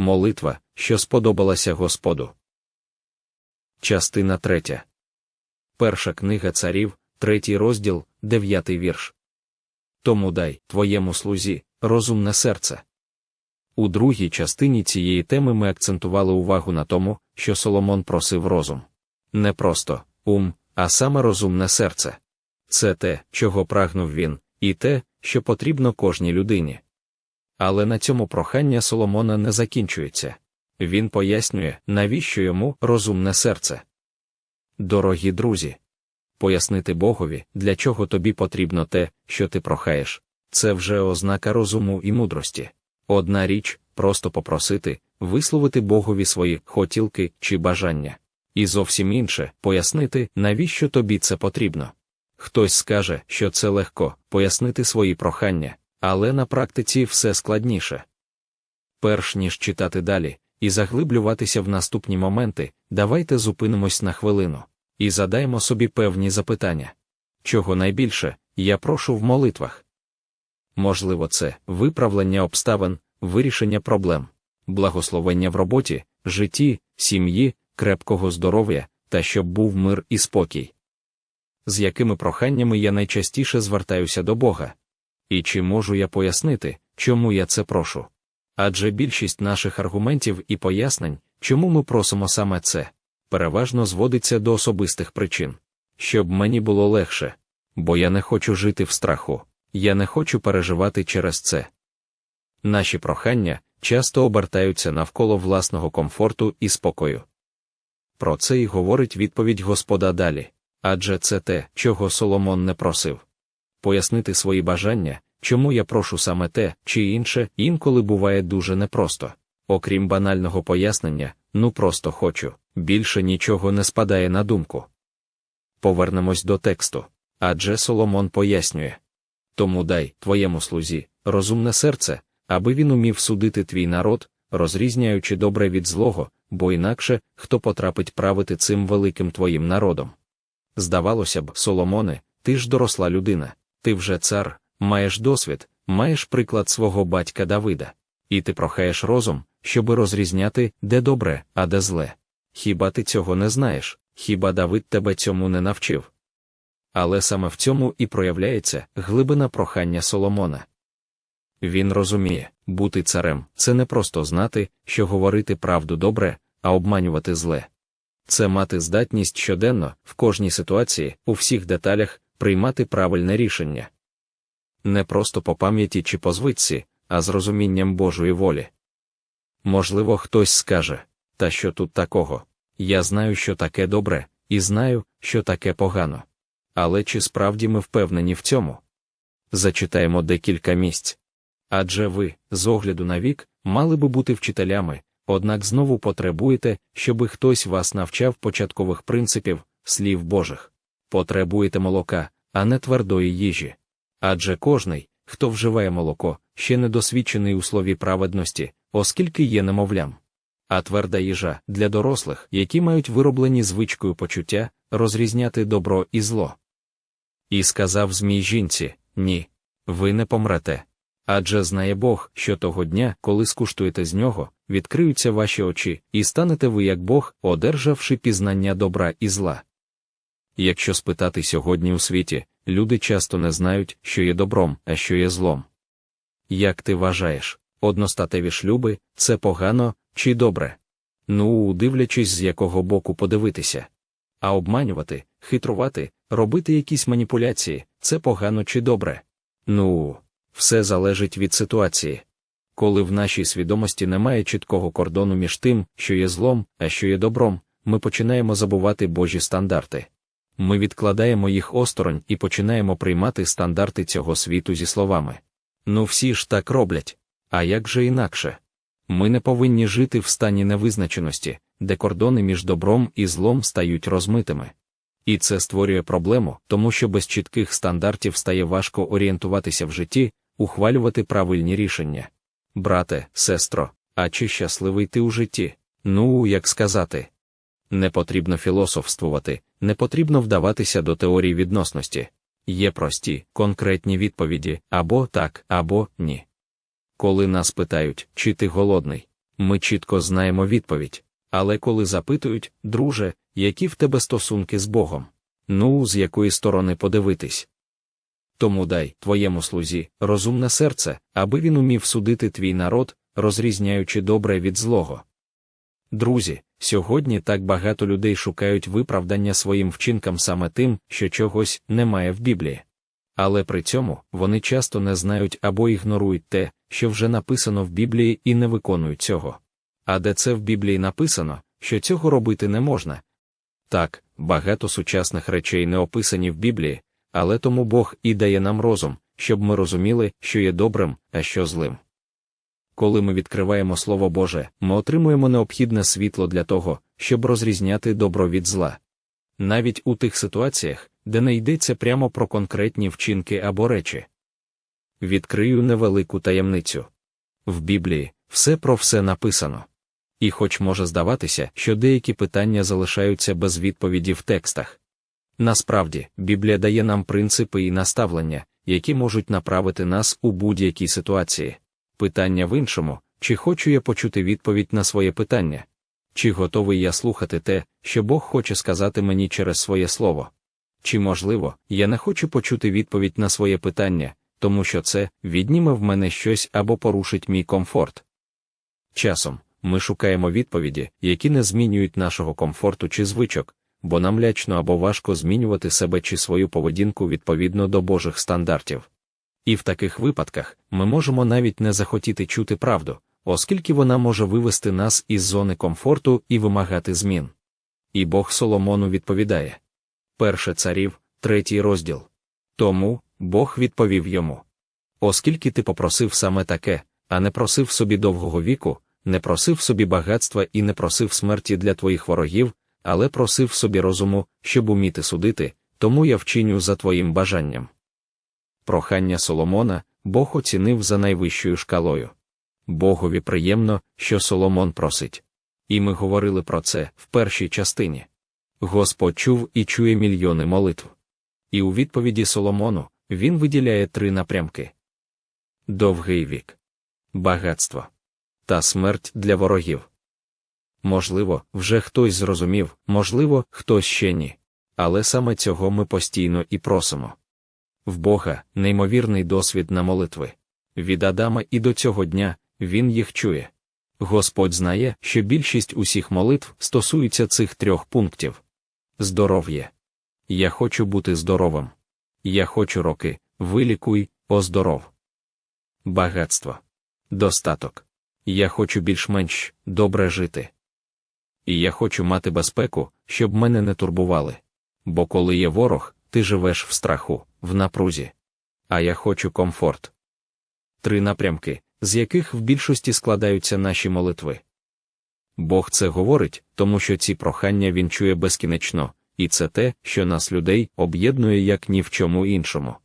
Молитва, що сподобалася Господу. Частина третя. Перша книга царів, третій розділ, дев'ятий вірш. Тому дай твоєму слузі розумне серце. У другій частині цієї теми ми акцентували увагу на тому, що Соломон просив розум. Не просто ум, а саме розумне серце. Це те, чого прагнув він, і те, що потрібно кожній людині. Але на цьому прохання Соломона не закінчується. Він пояснює, навіщо йому розумне серце. Дорогі друзі, пояснити Богові, для чого тобі потрібно те, що ти прохаєш, це вже ознака розуму і мудрості. Одна річ просто попросити, висловити Богові свої хотілки чи бажання, і зовсім інше пояснити, навіщо тобі це потрібно. Хтось скаже, що це легко пояснити свої прохання, але на практиці все складніше. Перш ніж читати далі і заглиблюватися в наступні моменти, давайте зупинимось на хвилину і задаємо собі певні запитання. Чого найбільше я прошу в молитвах? Можливо, це виправлення обставин, вирішення проблем, благословення в роботі, житті, сім'ї, крепкого здоров'я та щоб був мир і спокій. З якими проханнями я найчастіше звертаюся до Бога? І чи можу я пояснити, чому я це прошу? Адже більшість наших аргументів і пояснень, чому ми просимо саме це, переважно зводиться до особистих причин, щоб мені було легше, бо я не хочу жити в страху, я не хочу переживати через це. Наші прохання часто обертаються навколо власного комфорту і спокою. Про це й говорить відповідь Господа далі, адже це те, чого Соломон не просив. Пояснити свої бажання, чому я прошу саме те чи інше, інколи буває дуже непросто. Окрім банального пояснення, ну просто хочу, більше нічого не спадає на думку. Повернемось до тексту. Адже Соломон пояснює тому дай твоєму слузі розумне серце, аби він умів судити твій народ, розрізняючи добре від злого, бо інакше хто потрапить правити цим великим твоїм народом. Здавалося б, Соломоне, ти ж доросла людина, ти вже цар, маєш досвід, маєш приклад свого батька Давида, і ти прохаєш розум, щоби розрізняти, де добре, а де зле. Хіба ти цього не знаєш, хіба Давид тебе цьому не навчив? Але саме в цьому і проявляється глибина прохання Соломона. Він розуміє, бути царем це не просто знати, що говорити правду добре, а обманювати зле. Це мати здатність щоденно, в кожній ситуації, у всіх деталях, приймати правильне рішення. Не просто по пам'яті чи по звичці, а з розумінням Божої волі. Можливо, хтось скаже, та що тут такого? Я знаю, що таке добре, і знаю, що таке погано. Але чи справді ми впевнені в цьому? Зачитаємо декілька місць. Адже ви, з огляду на вік, мали би бути вчителями, однак знову потребуєте, щоби хтось вас навчав початкових принципів, слів Божих. Потребуєте молока, а не твердої їжі. Адже кожний, хто вживає молоко, ще не досвідчений у слові праведності, оскільки є немовлям. А тверда їжа для дорослих, які мають вироблені звичкою почуття, розрізняти добро і зло. І сказав Змій жінці: Ні, ви не помрете. Адже знає Бог, що того дня, коли скуштуєте з нього, відкриються ваші очі, і станете ви як Бог, одержавши пізнання добра і зла. Якщо спитати сьогодні у світі, люди часто не знають, що є добром, а що є злом. Як ти вважаєш, одностатеві шлюби це погано чи добре? Ну, дивлячись, з якого боку подивитися. А обманювати, хитрувати, робити якісь маніпуляції це погано чи добре? Ну, все залежить від ситуації. Коли в нашій свідомості немає чіткого кордону між тим, що є злом, а що є добром, ми починаємо забувати Божі стандарти. Ми відкладаємо їх осторонь і починаємо приймати стандарти цього світу зі словами. Ну всі ж так роблять. А як же інакше? Ми не повинні жити в стані невизначеності, де кордони між добром і злом стають розмитими. І це створює проблему, тому що без чітких стандартів стає важко орієнтуватися в житті, ухвалювати правильні рішення. Брате, сестро, а чи щасливий ти у житті? Ну, як сказати. Не потрібно філософствувати, не потрібно вдаватися до теорії відносності. Є прості, конкретні відповіді або так, або ні. Коли нас питають, чи ти голодний, Ми чітко знаємо відповідь. Але коли запитують, друже, які в тебе стосунки з Богом? Ну, з якої сторони подивитись? Тому дай твоєму слузі розумне серце, аби він умів судити твій народ, розрізняючи добре від злого. Друзі, сьогодні так багато людей шукають виправдання своїм вчинкам саме тим, що чогось немає в Біблії. Але при цьому вони часто не знають або ігнорують те, що вже написано в Біблії, і не виконують цього. А де це в Біблії написано, що цього робити не можна? Так, багато сучасних речей не описані в Біблії, але тому Бог і дає нам розум, щоб ми розуміли, що є добрим, а що злим. Коли ми відкриваємо Слово Боже, ми отримуємо необхідне світло для того, щоб розрізняти добро від зла. Навіть у тих ситуаціях, де не йдеться прямо про конкретні вчинки або речі. Відкрию невелику таємницю. В Біблії все про все написано. І хоч може здаватися, що деякі питання залишаються без відповіді в текстах. Насправді, Біблія дає нам принципи і наставлення, які можуть направити нас у будь-якій ситуації. Питання в іншому, чи хочу я почути відповідь на своє питання? Чи готовий я слухати те, що Бог хоче сказати мені через своє слово? Чи, можливо, я не хочу почути відповідь на своє питання, тому що це відніме в мене щось або порушить мій комфорт? Часом ми шукаємо відповіді, які не змінюють нашого комфорту чи звичок, бо нам лячно або важко змінювати себе чи свою поведінку відповідно до Божих стандартів. І в таких випадках ми можемо навіть не захотіти чути правду, оскільки вона може вивести нас із зони комфорту і вимагати змін. І Бог Соломону відповідає Перше царів, третій розділ. Тому Бог відповів йому: Оскільки ти попросив саме таке, а не просив собі довгого віку, не просив собі багатства і не просив смерті для твоїх ворогів, але просив собі розуму, щоб уміти судити, тому я вчиню за твоїм бажанням. Прохання Соломона Бог оцінив за найвищою шкалою. Богові приємно, що Соломон просить. І ми говорили про це в першій частині. Господь чув і чує мільйони молитв. І у відповіді Соломону він виділяє три напрямки: довгий вік, багатство та смерть для ворогів. Можливо, вже хтось зрозумів, можливо, хтось ще ні. Але саме цього ми постійно і просимо. В Бога неймовірний досвід на молитви. Від Адама і до цього дня він їх чує. Господь знає, що більшість усіх молитв стосуються цих трьох пунктів: здоров'я. Я хочу бути здоровим. Я хочу роки, вилікуй, оздоров. Багатство. Достаток. Я хочу більш-менш добре жити. І я хочу мати безпеку, щоб мене не турбували. Бо коли є ворог, ти живеш в страху, в напрузі. А я хочу комфорт. Три напрямки, з яких в більшості складаються наші молитви. Бог це говорить, тому що ці прохання він чує безкінечно, і це те, що нас людей об'єднує як ні в чому іншому.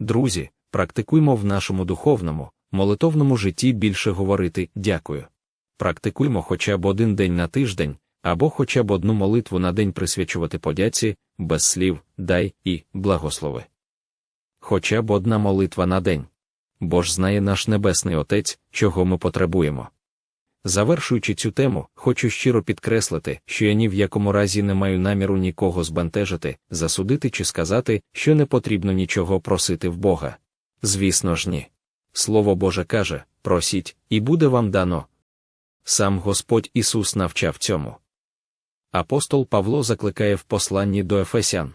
Друзі, практикуймо в нашому духовному, молитовному житті більше говорити дякую. Практикуймо хоча б один день на тиждень, або хоча б одну молитву на день присвячувати подяці, без слів, дай і благослови. Хоча б одна молитва на день. Бо ж знає наш Небесний Отець, чого ми потребуємо. Завершуючи цю тему, хочу щиро підкреслити, що я ні в якому разі не маю наміру нікого збентежити, засудити чи сказати, що не потрібно нічого просити в Бога. Звісно ж, ні. Слово Боже каже: просіть, і буде вам дано. Сам Господь Ісус навчав цьому. Апостол Павло закликає в посланні до Ефесян.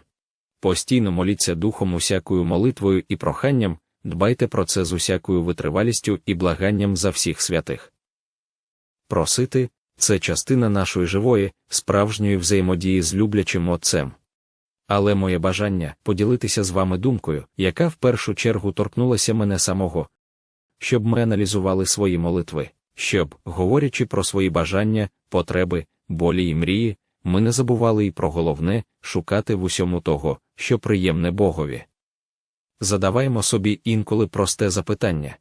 Постійно моліться духом усякою молитвою і проханням, дбайте про це з усякою витривалістю і благанням за всіх святих. Просити це частина нашої живої, справжньої взаємодії з люблячим Отцем. Але моє бажання поділитися з вами думкою, яка в першу чергу торкнулася мене самого, щоб ми аналізували свої молитви, щоб, говорячи про свої бажання, потреби, болі і мрії, ми не забували і про головне шукати в усьому того, що приємне Богові. Задаваємо собі інколи просте запитання.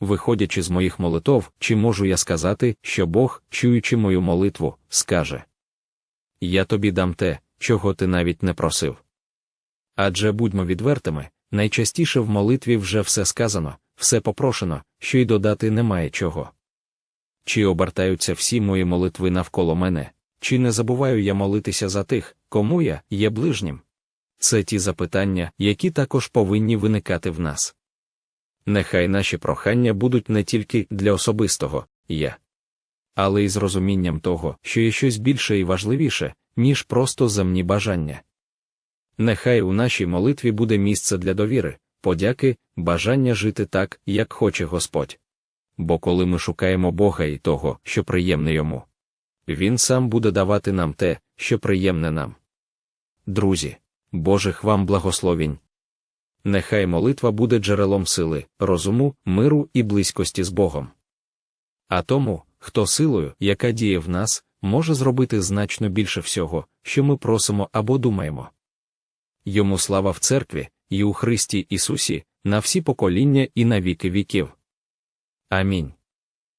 Виходячи з моїх молитов, чи можу я сказати, що Бог, чуючи мою молитву, скаже Я тобі дам те, чого ти навіть не просив. Адже будьмо відвертими, найчастіше в молитві вже все сказано, все попрошено, що й додати немає чого. чи обертаються всі мої молитви навколо мене, чи не забуваю я молитися за тих, кому я є ближнім? Це ті запитання, які також повинні виникати в нас. Нехай наші прохання будуть не тільки для особистого я, але й з розумінням того, що є щось більше і важливіше, ніж просто земні бажання. Нехай у нашій молитві буде місце для довіри, подяки, бажання жити так, як хоче Господь. Бо коли ми шукаємо Бога і того, що приємне йому, Він сам буде давати нам те, що приємне нам. Друзі, Божих вам благословінь. Нехай молитва буде джерелом сили, розуму, миру і близькості з Богом. А тому, хто силою, яка діє в нас, може зробити значно більше всього, що ми просимо або думаємо. Йому слава в церкві, і у Христі Ісусі, на всі покоління і на віки віків. Амінь.